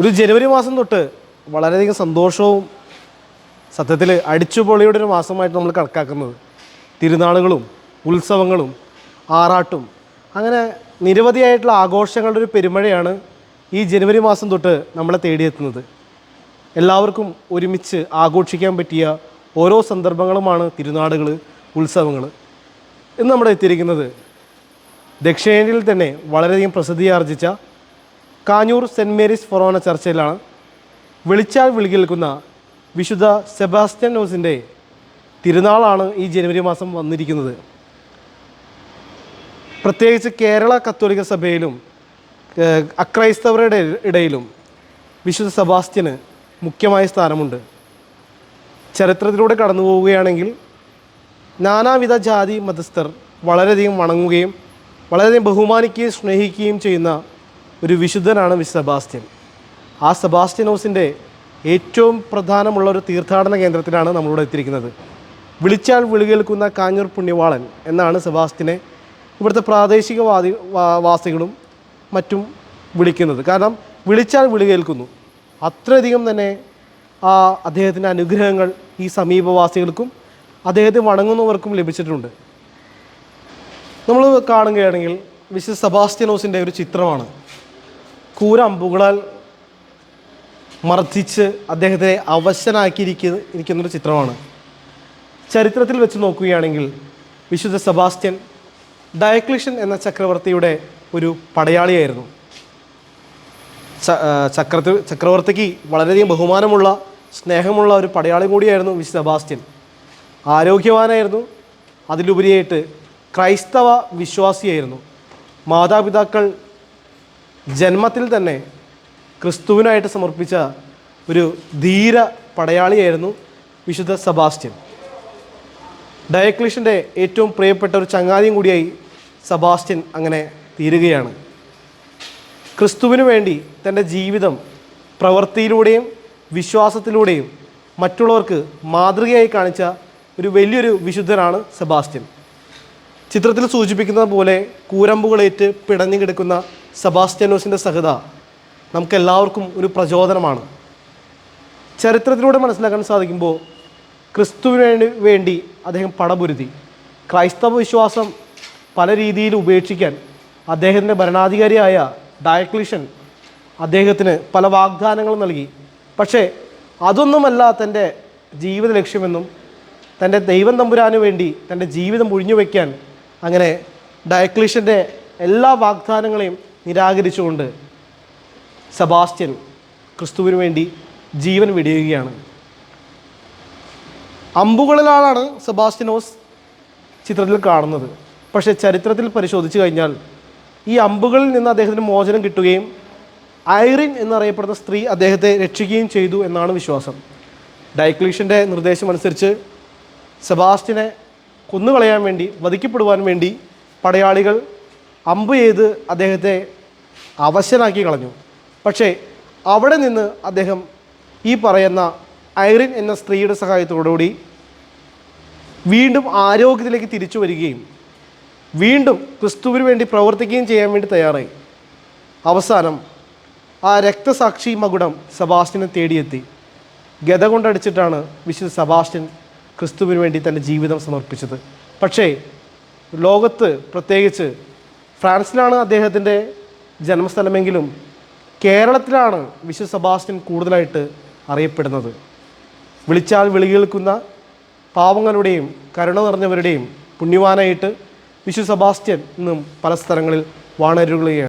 ഒരു ജനുവരി മാസം തൊട്ട് വളരെയധികം സന്തോഷവും സത്യത്തിൽ അടിച്ചുപൊളിയുടെ ഒരു മാസമായിട്ട് നമ്മൾ കണക്കാക്കുന്നത്. തിരുനാളുകളും ഉത്സവങ്ങളും ആറാട്ടും അങ്ങനെ നിരവധിയായിട്ടുള്ള ആഘോഷങ്ങളുടെ ഒരു പെരുമഴയാണ് ഈ ജനുവരി മാസം തൊട്ട് നമ്മളെ തേടിയെത്തുന്നത്. എല്ലാവർക്കും ഒരുമിച്ച് ആഘോഷിക്കാൻ പറ്റിയ ഓരോ സന്ദർഭങ്ങളുമാണ് തിരുനാടുകൾ ഉത്സവങ്ങൾ ഇന്ന് നമ്മുടെ എത്തിയിരിക്കുന്നത് ദക്ഷിണേന്ത്യയിൽ തന്നെ വളരെയധികം പ്രസിദ്ധിയാർജിച്ച കാഞ്ഞൂർ സെന്റ് മേരീസ് ഫൊറോന ചർച്ചയിലാണ് വിളിച്ചാൽ വിളി കേൾക്കുന്ന വിശുദ്ധ സെബാസ്റ്റ്യനോസിന്റെ തിരുനാളാണ് ഈ ജനുവരി മാസം വന്നിരിക്കുന്നത്. പ്രത്യേകിച്ച് കേരള കത്തോലിക്ക സഭയിലും അക്രൈസ്തവരുടെ ഇടയിലും വിശുദ്ധ സെബാസ്റ്റ്യന് മുഖ്യമായ സ്ഥാനമുണ്ട്. ചരിത്രത്തിലൂടെ കടന്നു പോവുകയാണെങ്കിൽ നാനാവിധ ജാതി മതസ്ഥർ വളരെയധികം വണങ്ങുകയും വളരെയധികം ബഹുമാനിക്കുകയും സ്നേഹിക്കുകയും ചെയ്യുന്ന ഒരു വിശുദ്ധനാണ് വിശുദ്ധ സെബാസ്റ്റ്യൻ. ആ സെബാസ്റ്റ്യനോസിന്റെ ഏറ്റവും പ്രധാനമുള്ള ഒരു തീർത്ഥാടന കേന്ദ്രത്തിലാണ് നമ്മളിവിടെ എത്തിയിരിക്കുന്നത്. വിളിച്ചാൽ വിളികേൽക്കുന്ന കാഞ്ഞൂർ പുണ്യവാളൻ എന്നാണ് സെബാസ്റ്റ്യനെ ഇവിടുത്തെ പ്രാദേശിക വാദി വാ- വാസികളും മറ്റും വിളിക്കുന്നത്. കാരണം വിളിച്ചാൽ വിളി കേൾക്കുന്നു അത്രയധികം തന്നെ ആ അദ്ദേഹത്തിന്റെ അനുഗ്രഹങ്ങൾ ഈ സമീപവാസികൾക്കും അദ്ദേഹത്തെ വണങ്ങുന്നവർക്കും ലഭിച്ചിട്ടുണ്ട്. നമ്മൾ കാണുകയാണെങ്കിൽ വിശുദ്ധ സെബാസ്റ്റ്യനോസിന്റെ ഒരു ചിത്രമാണ്. കൂര അമ്പുകളാൽ മർദ്ദിച്ച് അദ്ദേഹത്തെ അവശനാക്കിയിരിക്കുന്ന ഇരിക്കുന്നൊരു ചിത്രമാണ്. ചരിത്രത്തിൽ വെച്ച് നോക്കുകയാണെങ്കിൽ വിശുദ്ധ സെബാസ്റ്റ്യൻ ഡയക്ലിഷൻ എന്ന ചക്രവർത്തിയുടെ ഒരു പടയാളിയായിരുന്നു. ചക്രത്തി ചക്രവർത്തിക്ക് വളരെയധികം ബഹുമാനമുള്ള സ്നേഹമുള്ള ഒരു പടയാളി കൂടിയായിരുന്നു വിശുദ്ധ സെബാസ്റ്റ്യൻ. ആരോഗ്യവാനായിരുന്നു. അതിലുപരിയായിട്ട് ക്രൈസ്തവ വിശ്വാസിയായിരുന്നു. മാതാപിതാക്കൾ ജന്മത്തിൽ തന്നെ ക്രിസ്തുവിനായിട്ട് സമർപ്പിച്ച ഒരു ധീര പടയാളിയായിരുന്നു വിശുദ്ധ സബാസ്റ്റ്യൻ. ഡയക്ലിഷിന്റെ ഏറ്റവും പ്രിയപ്പെട്ട ഒരു ചങ്ങാതിയും കൂടിയായി സബാസ്റ്റ്യൻ അങ്ങനെ തീരുകയാണ്. ക്രിസ്തുവിനു വേണ്ടി തന്റെ ജീവിതം പ്രവൃത്തിയിലൂടെയും വിശ്വാസത്തിലൂടെയും മറ്റുള്ളവർക്ക് മാതൃകയായി കാണിച്ച ഒരു വലിയൊരു വിശുദ്ധനാണ് സെബാസ്റ്റ്യൻ. ചിത്രത്തിൽ സൂചിപ്പിക്കുന്നത് പോലെ കൂരമ്പുകളേറ്റ് പിടഞ്ഞു കിടക്കുന്ന സെബാസ്റ്റ്യനോസിന്റെ സഹത നമുക്കെല്ലാവർക്കും ഒരു പ്രചോദനമാണ്. ചരിത്രത്തിലൂടെ മനസ്സിലാക്കാൻ സാധിക്കുമ്പോൾ ക്രിസ്തുവിന് വേണ്ടി അദ്ദേഹം പടപുരുതി. ക്രൈസ്തവ വിശ്വാസം പല രീതിയിൽ ഉപേക്ഷിക്കാൻ അദ്ദേഹത്തിന്റെ ഭരണാധികാരിയായ ഡയക്ലിഷൻ അദ്ദേഹത്തിന് പല വാഗ്ദാനങ്ങളും നൽകി. പക്ഷേ അതൊന്നുമല്ല തന്റെ ജീവിത ലക്ഷ്യമെന്നും തന്റെ ദൈവം തമ്പുരാന് വേണ്ടി തന്റെ ജീവിതം ഒഴിഞ്ഞു വയ്ക്കാൻ അങ്ങനെ ഡയക്ലിഷന്റെ എല്ലാ വാഗ്ദാനങ്ങളെയും നിരാകരിച്ചുകൊണ്ട് സെബാസ്റ്റ്യൻ ക്രിസ്തുവിന് വേണ്ടി ജീവൻ വെടിയുകയാണ്. അമ്പുകളിലാണ് സെബാസ്റ്റിനോസ് ചിത്രത്തിൽ കാണുന്നത്. പക്ഷേ ചരിത്രത്തിൽ പരിശോധിച്ച് കഴിഞ്ഞാൽ ഈ അമ്പുകളിൽ നിന്ന് അദ്ദേഹത്തിന് മോചനം കിട്ടുകയും ഐറിൻ എന്നറിയപ്പെടുന്ന സ്ത്രീ അദ്ദേഹത്തെ രക്ഷിക്കുകയും ചെയ്തു എന്നാണ് വിശ്വാസം. ഡൈക്ലീഷന്റെ നിർദ്ദേശമനുസരിച്ച് സെബാസ്റ്റിനെ കൊന്നുകളയാൻ വേണ്ടി വധിക്കപ്പെടുവാൻ വേണ്ടി പടയാളികൾ അമ്പ് ചെയ്ത് അദ്ദേഹത്തെ അവശനാക്കി കളഞ്ഞു. പക്ഷേ അവിടെ നിന്ന് അദ്ദേഹം ഈ പറയുന്ന ഐറിൻ എന്ന സ്ത്രീയുടെ സഹായത്തോടുകൂടി വീണ്ടും ആരോഗ്യത്തിലേക്ക് തിരിച്ചു വരികയും വീണ്ടും ക്രിസ്തുവിന് വേണ്ടി പ്രവർത്തിക്കുകയും ചെയ്യാൻ വേണ്ടി തയ്യാറായി. അവസാനം ആ രക്തസാക്ഷി മകുടം സെബാസ്റ്റ്യനെ തേടിയെത്തി. ഗത കൊണ്ടടിച്ചിട്ടാണ് വിശുദ്ധ സെബാസ്റ്റ്യൻ ക്രിസ്തുവിന് വേണ്ടി തന്റെ ജീവിതം സമർപ്പിച്ചത്. പക്ഷേ ലോകത്ത് പ്രത്യേകിച്ച് ഫ്രാൻസിലാണ് അദ്ദേഹത്തിന്റെ ജന്മസ്ഥലമെങ്കിലും കേരളത്തിലാണ് വിശ്വ സെബാസ്റ്റ്യൻ കൂടുതലായിട്ട് അറിയപ്പെടുന്നത്. വിളിച്ചാൽ വിളി കേൾക്കുന്ന പാവങ്ങളുടെയും കരുണ നിറഞ്ഞവരുടെയും പുണ്യവാനായിട്ട് വിശു സെബാസ്റ്റ്യൻ ഇന്നും പല സ്ഥലങ്ങളിൽ വാണരുകയാണ്.